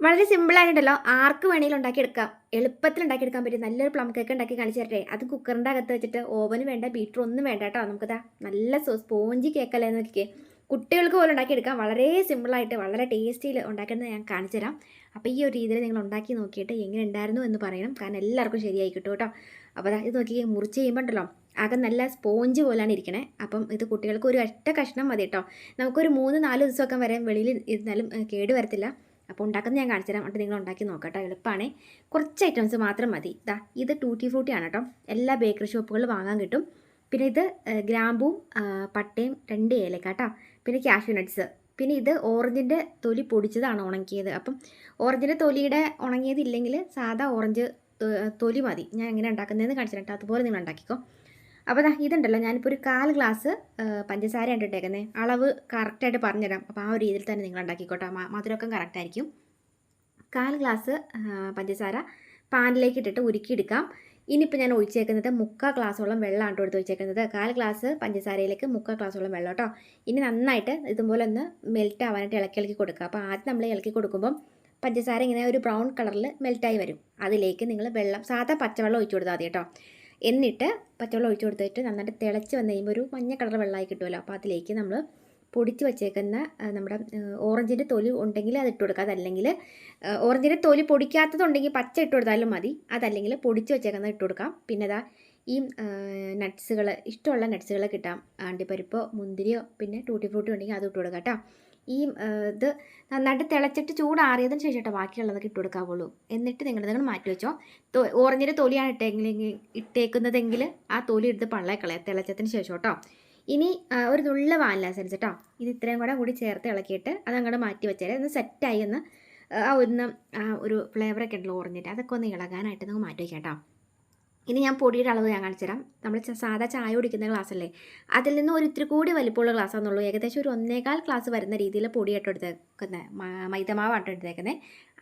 വളരെ സിമ്പിളായിട്ടുണ്ടല്ലോ ആർക്ക് വേണമെങ്കിലും ഉണ്ടാക്കിയെടുക്കാം. എളുപ്പത്തിൽ ഉണ്ടാക്കിയെടുക്കാൻ പറ്റും. നല്ലൊരു പ്ലം കേക്ക് ഉണ്ടാക്കി കാണിച്ചു തരട്ടെ. അത് കുക്കറിന്റെ അകത്ത് വെച്ചിട്ട് ഓവന് വേണ്ട ബീറ്റർ ഒന്നും വേണ്ട കേട്ടോ. നമുക്കിതാ നല്ല സ്പോഞ്ച് കേക്കല്ലേ നോക്കിക്കേ. കുട്ടികൾക്ക് പോലും ഉണ്ടാക്കിയെടുക്കാം. വളരെ സിമ്പിളായിട്ട് വളരെ ടേസ്റ്റിയിൽ ഉണ്ടാക്കുന്നത് ഞാൻ കാണിച്ചു തരാം. അപ്പോൾ ഈ ഒരു രീതിയിൽ നിങ്ങൾ ഉണ്ടാക്കി നോക്കിയിട്ട് എങ്ങനെ ഉണ്ടായിരുന്നു എന്ന് പറയണം. കാരണം എല്ലാവർക്കും ശരിയായി കിട്ടും കേട്ടോ. അപ്പോൾ ഇത് നോക്കി മുറിച്ച് ചെയ്യുമ്പോൾ ഉണ്ടല്ലോ. ആകെ നല്ല സ്പോഞ്ച് പോലാണ് ഇരിക്കണേ. അപ്പം ഇത് കുട്ടികൾക്ക് ഒരു ഒറ്റ കഷ്ണം മതി കേട്ടോ. നമുക്കൊരു മൂന്ന് നാല് ദിവസമൊക്കെ വരെ വെളിയിൽ ഇരുന്നാലും കേടുവരത്തില്ല കേട് വരത്തില്ല. അപ്പോൾ ഉണ്ടാക്കുന്നത് ഞാൻ കാണിച്ചു തരാം. നിങ്ങൾ ഉണ്ടാക്കി നോക്കട്ടോ. എളുപ്പമാണ് കുറച്ച് ഐറ്റംസ് മാത്രം മതി. ഇതാ ഇത് ടൂട്ടി ഫ്രൂട്ടിയാണ് കേട്ടോ. എല്ലാ ബേക്കറി ഷോപ്പുകളിൽ വാങ്ങാൻ കിട്ടും. പിന്നെ ഇത് ഗ്രാമ്പും പട്ടയും രണ്ട് ഏലക്ക കേട്ടോ പിന്നെ കാഷ്യൂ നട്ട്സ് പിന്നെ ഇത് ഓറഞ്ചിന്റെ തൊലി പൊടിച്ചതാണ് ഉണക്കിയത്. അപ്പം ഓറഞ്ചിന്റെ തൊലിയുടെ ഉണങ്ങിയതില്ലെങ്കിൽ സാധാ ഓറഞ്ച് തൊലി മതി. ഞാൻ എങ്ങനെ ഉണ്ടാക്കുന്നതെന്ന് കാണിച്ചിട്ടുണ്ട് അതുപോലെ നിങ്ങൾ ഉണ്ടാക്കിക്കോ. അപ്പോൾ ദാ ഇതുണ്ടല്ലോ ഞാനിപ്പോൾ ഒരു കാൽ ഗ്ലാസ് പഞ്ചസാര ഇട്ടിട്ടേക്കുന്നത് അളവ് കറക്റ്റായിട്ട് പറഞ്ഞുതരാം. അപ്പോൾ ആ ഒരു രീതിയിൽ തന്നെ നിങ്ങൾ ഉണ്ടാക്കിക്കോട്ടെ. മധുരമൊക്കെ കറക്റ്റായിരിക്കും കാൽ ഗ്ലാസ് പഞ്ചസാര പാനിലേക്ക് ഇട്ടിട്ട് ഉരുക്കിയെടുക്കാം. ഇനിയിപ്പോൾ ഞാൻ ഒഴിച്ചേക്കുന്നത് മുക്കാൽ ഗ്ലാസ്സോളം വെള്ളമാണ് കേട്ടോ എടുത്ത് ഒഴിച്ചേക്കുന്നത് കാൽ ഗ്ലാസ് പഞ്ചസാരയിലേക്ക് മുക്കാൽ ഗ്ലാസ്സോളം വെള്ളം കേട്ടോ. ഇനി നന്നായിട്ട് ഇതുപോലെ ഒന്ന് മെൽറ്റ് ആവാനായിട്ട് ഇളക്കി ഇളക്കി കൊടുക്കുക. അപ്പോൾ ആദ്യം നമ്മൾ ഇളക്കി കൊടുക്കുമ്പം പഞ്ചസാര ഇങ്ങനെ ഒരു ബ്രൗൺ കളറിൽ മെൽറ്റായി വരും. അതിലേക്ക് നിങ്ങൾ വെള്ളം സാധാ പച്ചവെള്ളം ഒഴിച്ചു കൊടുത്താൽ മതി കേട്ടോ. എന്നിട്ട് പച്ചവെള്ളം ഒഴിച്ചു കൊടുത്തിട്ട് നന്നായിട്ട് തിളച്ച് വന്നു കഴിയുമ്പോൾ ഒരു മഞ്ഞ കളർ വെള്ളമായി കിട്ടുമല്ലോ. അപ്പോൾ അതിലേക്ക് നമ്മൾ പൊടിച്ച് വെച്ചേക്കുന്ന നമ്മുടെ ഓറഞ്ചിന്റെ തൊലി ഉണ്ടെങ്കിൽ അത് ഇട്ട് കൊടുക്കുക. അതല്ലെങ്കിൽ ഓറഞ്ചിന്റെ തൊലി പൊടിക്കാത്തതുണ്ടെങ്കിൽ പച്ച ഇട്ട് കൊടുത്താലും മതി. അതല്ലെങ്കിൽ പൊടിച്ച് വെച്ചേക്കുന്നത് ഇട്ട് കൊടുക്കാം. പിന്നെ അതാ ഈ നട്ട്സുകൾ ഇഷ്ടമുള്ള നട്ട്സുകൾ കിട്ടാം. അണ്ടിപ്പരിപ്പോ മുന്തിരിയോ പിന്നെ ടൂട്ടി ഫ്രൂട്ടി ഉണ്ടെങ്കിൽ അത് ഇട്ട് കൊടുക്കാം കേട്ടോ. ഈ ഇത് നന്നായിട്ട് തിളച്ചിട്ട് ചൂടാറിയതിന് ശേഷം ബാക്കിയുള്ളതൊക്കെ ഇട്ട് കൊടുക്കാവുള്ളൂ. എന്നിട്ട് നിങ്ങൾ നിങ്ങൾ മാറ്റി വെച്ചോ. ഓറഞ്ചിന്റെ തൊലിയാണ് ഇട്ടേക്കുന്നതെങ്കിൽ ഇട്ടേക്കുന്നതെങ്കിൽ ആ തൊലി എടുത്ത് പള്ളേക്കളയാം കളയാം തിളച്ചതിന് ശേഷം കേട്ടോ. ഇനി ഒരു നുള്ള വാനില കേട്ടോ. ഇത് ഇത്രയും കൂടെ കൂടി ചേർത്ത് ഇളക്കിയിട്ട് അത് അങ്ങോട്ട് മാറ്റി വെച്ചാൽ ഒന്ന് സെറ്റായി ഒന്ന് ആ ഒന്ന് ഒരു ഫ്ലേവറൊക്കെ ഉണ്ടല്ലോ ഓറഞ്ചിന്റെ അതൊക്കെ ഒന്ന് ഇളകാനായിട്ട് നമുക്ക് മാറ്റി വയ്ക്കാം കേട്ടോ. ഇനി ഞാൻ പൊടിയുടെ അളവ് ഞാൻ കാണിച്ചു തരാം. നമ്മൾ സാധാ ചായ കുടിക്കുന്ന ഗ്ലാസ് അല്ലേ? അതിൽ നിന്ന് ഒരു ഇത്തിരി കൂടി വലിപ്പമുള്ള ഗ്ലാസ് ആണെന്നുള്ളൂ. ഏകദേശം ഒരു ഒന്നേകാൽ ഗ്ലാസ് വരുന്ന രീതിയിൽ പൊടിയായിട്ട് എടുത്തേക്കുന്നത് മൈദമാവായിട്ട് എടുത്തേക്കുന്നത്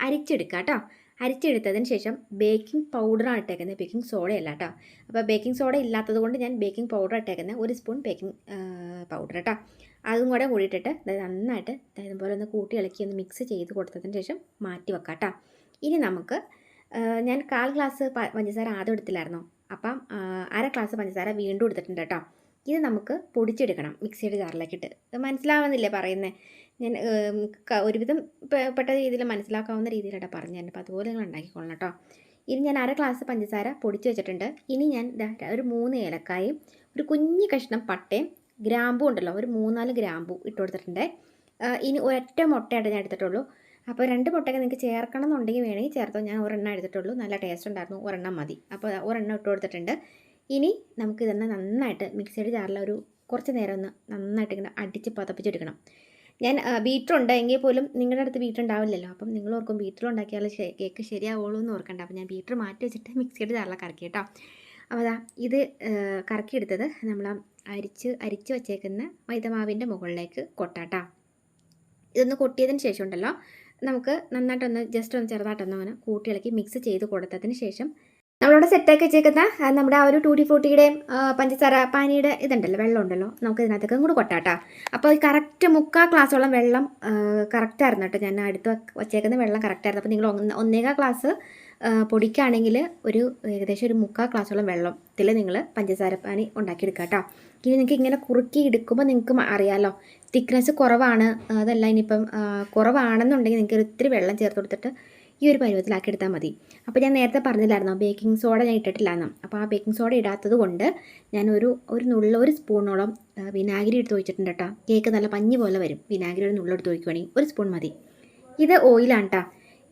അരിച്ചെടുക്കുക കേട്ടോ അരിച്ചെടുത്തതിന് ശേഷം ബേക്കിംഗ് പൗഡറാണ് ഇട്ടേക്കുന്നത് ബേക്കിംഗ് സോഡയല്ല കേട്ടോ അപ്പോൾ ബേക്കിംഗ് സോഡ ഇല്ലാത്തത് കൊണ്ട് ഞാൻ ബേക്കിംഗ് പൗഡർ ഇട്ടേക്കുന്നത് ഒരു സ്പൂൺ ബേക്കിംഗ് പൗഡർ കേട്ടോ അതും കൂടെ കൂടിയിട്ടിട്ട് നന്നായിട്ട് ഇതുപോലെ ഒന്ന് കൂട്ടി ഇളക്കി ഒന്ന് മിക്സ് ചെയ്ത് കൊടുത്തതിന് ശേഷം മാറ്റി വെക്കാം കേട്ടോ ഇനി നമുക്ക് ഞാൻ കാൽ ഗ്ലാസ് പഞ്ചസാര ആദ്യം എടുത്തില്ലായിരുന്നോ? അപ്പം അര ഗ്ലാസ് പഞ്ചസാര വീണ്ടും എടുത്തിട്ടുണ്ട് കേട്ടോ. ഇത് നമുക്ക് പൊടിച്ചെടുക്കണം മിക്സിയുടെ ജാറിലേക്കിട്ട്. മനസ്സിലാവുന്നില്ലേ പറയുന്നത് ഞാൻ ഒരുവിധം പെട്ട രീതിയിൽ മനസ്സിലാക്കാവുന്ന രീതിയിലാണ് പറഞ്ഞു അപ്പോൾ അതുപോലെ നിങ്ങൾ ഉണ്ടാക്കിക്കോളണം കേട്ടോ. ഇനി ഞാൻ അര ഗ്ലാസ് പഞ്ചസാര പൊടിച്ച് വെച്ചിട്ടുണ്ട്. ഇനി ഞാൻ ഒരു മൂന്ന് ഏലക്കായും ഒരു കുഞ്ഞു കഷ്ണം പട്ടയും ഗ്രാമ്പും ഉണ്ടല്ലോ ഒരു മൂന്നാൽ ഗ്രാമ്പും ഇട്ട് കൊടുത്തിട്ടുണ്ട്. ഇനി ഒരൊറ്റ മുട്ടയായിട്ട് ഞാൻ എടുത്തിട്ടുള്ളൂ. അപ്പോൾ രണ്ട് മുട്ടയ്ക്ക് നിങ്ങൾക്ക് ചേർക്കണം എന്നുണ്ടെങ്കിൽ വേണമെങ്കിൽ ചേർത്തോ ഞാൻ ഒരെണ്ണം എടുത്തിട്ടുള്ളൂ. നല്ല ടേസ്റ്റ് ഉണ്ടായിരുന്നു. ഒരെണ്ണം മതി. അപ്പോൾ ഒരെണ്ണം ഇട്ട് കൊടുത്തിട്ടുണ്ട്. ഇനി നമുക്ക് ഇതെന്നെ നന്നായിട്ട് മിക്സിയുടെ ജാറിൽ ഒരു കുറച്ച് നേരം ഒന്ന് നന്നായിട്ട് ഇങ്ങനെ അടിച്ച് പതപ്പിച്ചെടുക്കണം. ഞാൻ ബീറ്റർ ഉണ്ടെങ്കിൽ പോലും നിങ്ങളുടെ അടുത്ത് ബീറ്റർ ഉണ്ടാവില്ലല്ലോ. അപ്പം നിങ്ങൾ ഓർക്കും ബീറ്റർ ഉണ്ടാക്കിയാൽ കേക്ക് ശരിയാവുള്ളൂ എന്ന് ഓർക്കണ്ട. അപ്പോൾ ഞാൻ ബീറ്റർ മാറ്റി വെച്ചിട്ട് മിക്സിയുടെ ജാറിലാണ് കറക്കി കേട്ടോ. അപ്പോൾ അതാ ഇത് കറക്കിയെടുത്തത് നമ്മൾ അരിച്ച് അരിച്ച് വെച്ചേക്കുന്ന മൈദമാവിന്റെ മുകളിലേക്ക് കൊട്ടാട്ടോ. ഇതൊന്ന് കൊട്ടിയതിന് ശേഷം ഉണ്ടല്ലോ. നമുക്ക് നന്നായിട്ടൊന്ന് ജസ്റ്റ് ഒന്ന് ചെറുതായിട്ടൊന്ന് അങ്ങനെ കൂട്ടി ഇളക്കി മിക്സ് ചെയ്ത് കൊടുത്തതിന് ശേഷം നമ്മളിവിടെ സെറ്റാക്കി വെച്ചേക്കുന്ന നമ്മുടെ ആ ഒരു ടൂട്ടി ഫ്രൂട്ടിയുടെയും പഞ്ചസാര പാനിയുടെ ഇതുണ്ടല്ലോ വെള്ളം ഉണ്ടല്ലോ നമുക്ക് ഇതിനകത്തേക്കും കൂടി കൊട്ടാട്ടാ. അപ്പോൾ ഈ കറക്റ്റ് മുക്കാൽ ഗ്ലാസ്സോളം വെള്ളം കറക്റ്റായിരുന്നു കേട്ടോ. ഞാൻ അടുത്ത് വച്ചേക്കുന്ന വെള്ളം കറക്റ്റായിരുന്നു അപ്പോൾ നിങ്ങൾ ഒന്നേകാ ഒന്നേകാൽ ഗ്ലാസ് പൊടിക്കാണെങ്കിൽ ഒരു ഏകദേശം ഒരു മുക്കാൽ ഗ്ലാസ്സോളം വെള്ളത്തിൽ നിങ്ങൾ പഞ്ചസാര പാനി ഉണ്ടാക്കിയെടുക്കുക കേട്ടോ. ഇനി നിങ്ങൾക്ക് ഇങ്ങനെ കുറുക്കി എടുക്കുമ്പോൾ നിങ്ങൾക്ക് അറിയാമല്ലോ തിക്നെസ് കുറവാണ്. അതല്ല ഇനിയിപ്പം കുറവാണെന്നുണ്ടെങ്കിൽ നിങ്ങൾക്ക് ഒത്തിരി വെള്ളം ചേർത്ത് കൊടുത്തിട്ട് ഈ ഒരു പരുവത്തിലാക്കി എടുത്താൽ മതി. അപ്പോൾ ഞാൻ നേരത്തെ പറഞ്ഞില്ലായിരുന്നോ ബേക്കിംഗ് സോഡ ഞാൻ ഇട്ടിട്ടില്ലായിരുന്നു അപ്പോൾ ആ ബേക്കിംഗ് സോഡ ഇടാത്തത് കൊണ്ട് ഞാൻ ഒരു ഒരു നുള്ള ഒരു സ്പൂണോളം വിനാഗിരി എടുത്ത് ഒഴിച്ചിട്ടുണ്ട് കേട്ടോ കേക്ക് നല്ല പഞ്ഞി പോലെ വരും. വിനാഗിരി ഒരു നുള്ളെടുത്ത് ഒഴിക്കുവാണെങ്കിൽ ഒരു സ്പൂൺ മതി. ഇത് ഓയിലാണ് കേട്ടോ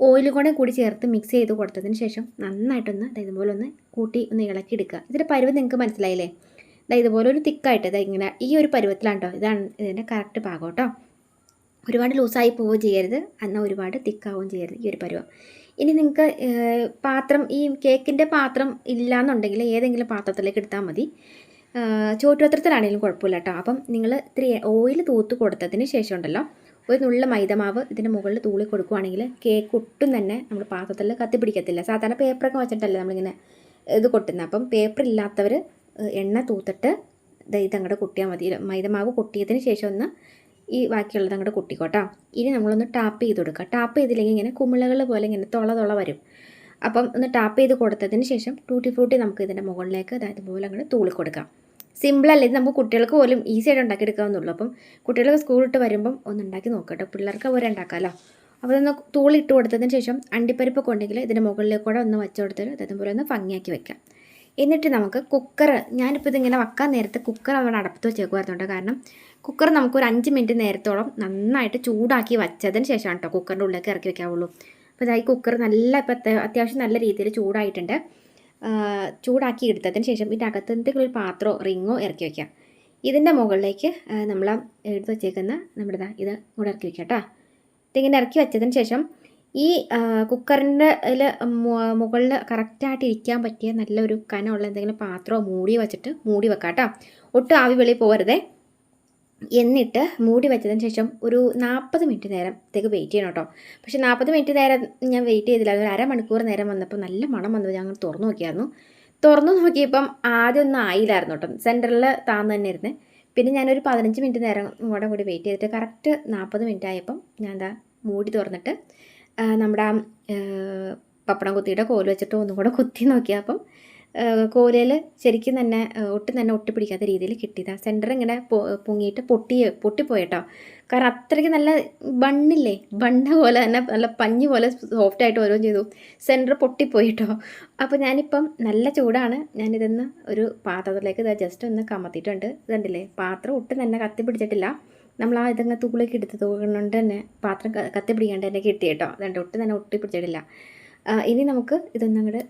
ഓയിൽ കൂടെ കൂടി ചേർത്ത് മിക്സ് ചെയ്ത് കൊടുത്തതിന് ശേഷം നന്നായിട്ടൊന്ന് ഇതുപോലെ ഒന്ന് കൂട്ടി ഒന്ന് ഇളക്കി എടുക്കുക. ഇതിന്റെ പരുവ് നിങ്ങൾക്ക് മനസ്സിലായില്ലേ? ദാ ഇതുപോലെ ഒരു തിക്കായിട്ട് ഇതാ ഇങ്ങനെ ഈ ഒരു പരുവത്തിലാണ് കേട്ടോ ഇതാണ് ഇതിന്റെ കറക്റ്റ് പാകം കേട്ടോ ഒരുപാട് ലൂസായി പോവുകയും ചെയ്യരുത്. എന്നാൽ ഒരുപാട് തിക്കാവുകയും ചെയ്യരുത് ഈ ഒരു പരുവം. ഇനി നിങ്ങൾക്ക് പാത്രം ഈ കേക്കിന്റെ പാത്രം ഇല്ലയെന്നുണ്ടെങ്കിൽ ഏതെങ്കിലും പാത്രത്തിലേക്ക് എടുത്താൽ മതി. ചോറ്റുപത്രത്തിലാണെങ്കിലും കുഴപ്പമില്ല കേട്ടോ അപ്പം നിങ്ങൾ ഇത്തിരി ഓയിൽ തൂത്ത് കൊടുത്തതിന് ശേഷം ഉണ്ടല്ലോ ഒരു നുള്ള മൈദമാവ് ഇതിന്റെ മുകളിൽ തൂളി കൊടുക്കുവാണെങ്കിൽ കേക്ക് ഒട്ടും തന്നെ നമ്മൾ പാത്രത്തിൽ കത്തിപ്പിടിക്കത്തില്ല. സാധാരണ പേപ്പറൊക്കെ വെച്ചിട്ടല്ലേ നമ്മളിങ്ങനെ ഇത് കൊട്ടുന്നത്. അപ്പം പേപ്പർ ഇല്ലാത്തവർ എണ്ണ തൂത്തിട്ട് ഇത് ഇതങ്ങോട്ട് കൊട്ടിയാൽ മതി. മൈദമാവ് കൊട്ടിയതിന് ശേഷം ഒന്ന് ഈ ബാക്കിയുള്ളത് അങ്ങോട്ട് കുട്ടിക്കോട്ടോ. ഇനി നമ്മളൊന്ന് ടാപ്പ് ചെയ്ത് കൊടുക്കുക ടാപ്പ് ചെയ്തില്ലെങ്കിൽ ഇങ്ങനെ കുമിളകൾ പോലെ ഇങ്ങനെ തുള തുള വരും. അപ്പം ഒന്ന് ടാപ്പ് ചെയ്ത് കൊടുത്തതിന് ശേഷം ടൂട്ടി ഫ്രൂട്ടി നമുക്ക് ഇതിന്റെ മുകളിലേക്ക് അതായത് പോലെ അങ്ങോട്ട് തൂളി കൊടുക്കാം. സിമ്പിളല്ല ഇത് നമുക്ക് കുട്ടികൾക്ക് പോലും ഈസി ആയിട്ട് ഉണ്ടാക്കി എടുക്കാവുന്നുള്ളൂ അപ്പം കുട്ടികൾക്ക് സ്കൂളിട്ട് വരുമ്പം ഒന്ന് ഉണ്ടാക്കി നോക്കട്ടെ. പിള്ളേർക്ക് അവരെ ഉണ്ടാക്കാമല്ലോ അപ്പോൾ ഒന്ന് തൂളിട്ട് കൊടുത്തതിന് ശേഷം അണ്ടിപ്പരിപ്പൊക്കെ ഉണ്ടെങ്കിൽ ഇതിന്റെ മുകളിലേക്ക് കൂടെ ഒന്ന് വെച്ച് കൊടുത്തിട്ട് അതേപോലെ ഒന്ന് ഭംഗിയാക്കി വെക്കാം. എന്നിട്ട് നമുക്ക് കുക്കർ ഞാനിപ്പോൾ ഇതിങ്ങനെ വെക്കാൻ നേരത്തെ കുക്കർ അവിടെ അടപ്പത്ത് വെച്ചേക്കുമായിരുന്നുണ്ട് കാരണം കുക്കർ നമുക്ക് ഒരു അഞ്ച് മിനിറ്റ് നേരത്തോളം നന്നായിട്ട് ചൂടാക്കി വെച്ചതിന് ശേഷമാണ് കേട്ടോ കുക്കറിന്റെ ഉള്ളിലേക്ക് ഇറക്കി വെക്കാവുള്ളൂ. അപ്പോൾ ഇതായി കുക്കർ നല്ല ഇപ്പോൾ അത്യാവശ്യം നല്ല രീതിയിൽ ചൂടായിട്ടുണ്ട്. ചൂടാക്കി എടുത്തതിന് ശേഷം ഇതിന്റെ അകത്ത് എന്തെങ്കിലും ഒരു പാത്രമോ റിങ്ങോ ഇറക്കി വയ്ക്കാം ഇതിന്റെ മുകളിലേക്ക് നമ്മൾ എടുത്ത് വെച്ചേക്കുന്ന നമ്മുടെ ഇത് കൂടെ ഇറക്കി വയ്ക്കാം കേട്ടോ ഇതിങ്ങനെ ഇറക്കി വെച്ചതിന് ശേഷം ഈ കുക്കറിന്റെ മുകളിൽ കറക്റ്റായിട്ട് ഇരിക്കാൻ പറ്റിയ നല്ലൊരു കനമുള്ള എന്തെങ്കിലും പാത്രമോ മൂടി വെച്ചിട്ട് മൂടി വെക്കാം കേട്ടോ ഒട്ടും ആവി വെളിയിൽ പോകരുതേ. എന്നിട്ട് മൂടി വെച്ചതിന് ശേഷം ഒരു നാൽപ്പത് മിനിറ്റ് നേരത്തേക്ക് വെയിറ്റ് ചെയ്യണം കേട്ടോ പക്ഷേ നാൽപ്പത് മിനിറ്റ് നേരം ഞാൻ വെയിറ്റ് ചെയ്തില്ല. ഒരു അരമണിക്കൂർ നേരം വന്നപ്പോൾ നല്ല മണം വന്നപ്പോൾ ഞങ്ങൾ തുറന്നു നോക്കിയായിരുന്നു. തുറന്നു നോക്കിയപ്പം ആദ്യം ഒന്നും ആയില്ലായിരുന്നു കേട്ടോ സെന്ററിൽ താന്ന് തന്നെ ഇരുന്ന്. പിന്നെ ഞാനൊരു പതിനഞ്ച് മിനിറ്റ് നേരം കൂടെ കൂടി വെയിറ്റ് ചെയ്തിട്ട് കറക്റ്റ് നാൽപ്പത് മിനിറ്റ് ആയപ്പം ഞാൻ എന്താ മൂടി തുറന്നിട്ട് നമ്മുടെ പപ്പടം കുത്തിയുടെ കോൽ വെച്ചിട്ട് ഒന്നും കൂടെ കുത്തി നോക്കിയപ്പം കോലയിൽ ശരിക്കും തന്നെ ഒട്ടും തന്നെ ഒട്ടിപ്പിടിക്കാത്ത രീതിയിൽ കിട്ടിയതാണ് സെന്റർ ഇങ്ങനെ പൊങ്ങിയിട്ട് പൊട്ടി പൊട്ടിപ്പോയിട്ടോ. കാരണം അത്രയ്ക്ക് നല്ല ബണ്ണില്ലേ? ബണ്ണ പോലെ തന്നെ നല്ല പഞ്ഞി പോലെ സോഫ്റ്റ് ആയിട്ട് ഓരോ ചെയ്തു. സെന്റർ പൊട്ടിപ്പോയിട്ടോ. അപ്പോൾ ഞാനിപ്പം നല്ല ചൂടാണ്. ഞാനിതൊന്ന് ഒരു പാത്രത്തിലേക്ക് ഇത് ജസ്റ്റ് ഒന്ന് കമത്തിയിട്ടുണ്ട്. ഇതുണ്ടല്ലേ പാത്രം ഒട്ടും തന്നെ കത്തി പിടിച്ചിട്ടില്ല. നമ്മൾ ആ ഇതങ്ങ് തൂളിലേക്ക് എടുത്ത് കൊണ്ട് തന്നെ പാത്രം കത്തി പിടിക്കാണ്ട് തന്നെ കിട്ടി കേട്ടോ. അതുകൊണ്ട് ഒട്ടും തന്നെ ഒട്ടി പിടിച്ചിട്ടില്ല. ഇനി നമുക്ക് ഇതൊന്നും അങ്ങോട്ട്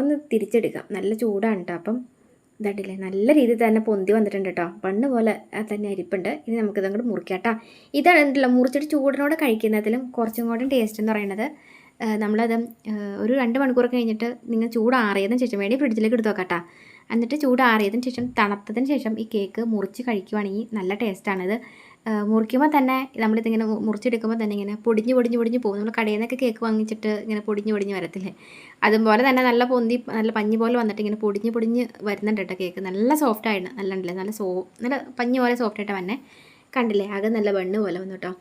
ഒന്ന് തിരിച്ചെടുക്കാം. നല്ല ചൂടാണ് കേട്ടോ അപ്പം ഇതായിട്ടില്ലേ നല്ല രീതിയിൽ തന്നെ പൊന്തി വന്നിട്ടുണ്ട് കേട്ടോ പണ്ട് പോലെ തന്നെ അരിപ്പുണ്ട്. ഇനി നമുക്കിതങ്ങോട്ട് മുറിക്കാം കേട്ടോ ഇതാണ് ഉണ്ടല്ലോ മുറിച്ചിട്ട് ചൂടിനോടെ കഴിക്കുന്നതിലും കുറച്ചും കൂടെ ടേസ്റ്റ് എന്ന് പറയുന്നത്. നമ്മളത് ഒരു രണ്ട് മണിക്കൂർ കഴിഞ്ഞിട്ട് നിങ്ങൾ ചൂടാറിയതിന് ശേഷം വേണ്ടി ഫ്രിഡ്ജിലേക്ക് എടുത്ത് വെക്കാം കേട്ടോ എന്നിട്ട് ചൂടാറിയതിന് ശേഷം തണുത്തതിന് ശേഷം ഈ കേക്ക് മുറിച്ച് കഴിക്കുവാണെങ്കിൽ നല്ല ടേസ്റ്റാണിത്. മുറിക്കുമ്പോൾ തന്നെ നമ്മളിതിങ്ങനെ മുറിച്ചെടുക്കുമ്പോൾ തന്നെ ഇങ്ങനെ പൊടിഞ്ഞ് പൊടിഞ്ഞ് പൊടിഞ്ഞ് പോകും. നമ്മൾ കടയിൽ നിന്നൊക്കെ കേക്ക് വാങ്ങിച്ചിട്ട് ഇങ്ങനെ പൊടിഞ്ഞ് പൊടിഞ്ഞ് വരത്തില്ലേ? അതുപോലെ തന്നെ നല്ല പൊന്തി നല്ല പഞ്ഞി പോലെ വന്നിട്ട് ഇങ്ങനെ പൊടിഞ്ഞ് പൊടിഞ്ഞ് വരുന്നുണ്ട് കേട്ടോ കേക്ക്. നല്ല സോഫ്റ്റ് ആയിട്ട് നല്ല ഉണ്ടല്ലേ? നല്ല സോ നല്ല പഞ്ഞി പോലെ സോഫ്റ്റായിട്ട് വന്നെ. കണ്ടില്ലേ? ആകെ നല്ല വെണ്ണ് പോലെ വന്നു കേട്ടോ.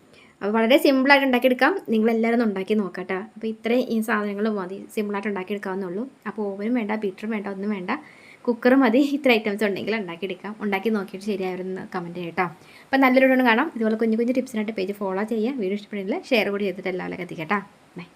അപ്പോൾ വളരെ സിമ്പിളായിട്ട് ഉണ്ടാക്കിയെടുക്കാം. നിങ്ങളെല്ലാവരും ഒന്ന് ഉണ്ടാക്കി നോക്കട്ടെ. അപ്പോൾ ഇത്രയും ഈ സാധനങ്ങൾ മതി. സിമ്പിളായിട്ട് ഉണ്ടാക്കിയെടുക്കാവുന്നുള്ളൂ അപ്പോൾ ഓവനും വേണ്ട ബീറ്ററും വേണ്ട ഒന്നും വേണ്ട. കുക്കർ മതി. ഇത്ര ഐറ്റംസ് ഉണ്ടെങ്കിൽ ഉണ്ടാക്കിയെടുക്കാം. ഉണ്ടാക്കി നോക്കിയിട്ട് ശരിയായിരുന്നു കമന്റ് ചെയ്യട്ടോ. അപ്പോൾ നല്ലൊരു കാണാം. ഇതുപോലെ കുഞ്ഞു കുഞ്ഞു ടിപ്സിനായിട്ട് പേജ് ഫോളോ ചെയ്യുക. വീഡിയോ ഇഷ്ടപ്പെടുന്നില്ല ഷെയർ കൂടി ചെയ്തിട്ട് എല്ലാവരും എത്തിക്കട്ടോ ബൈ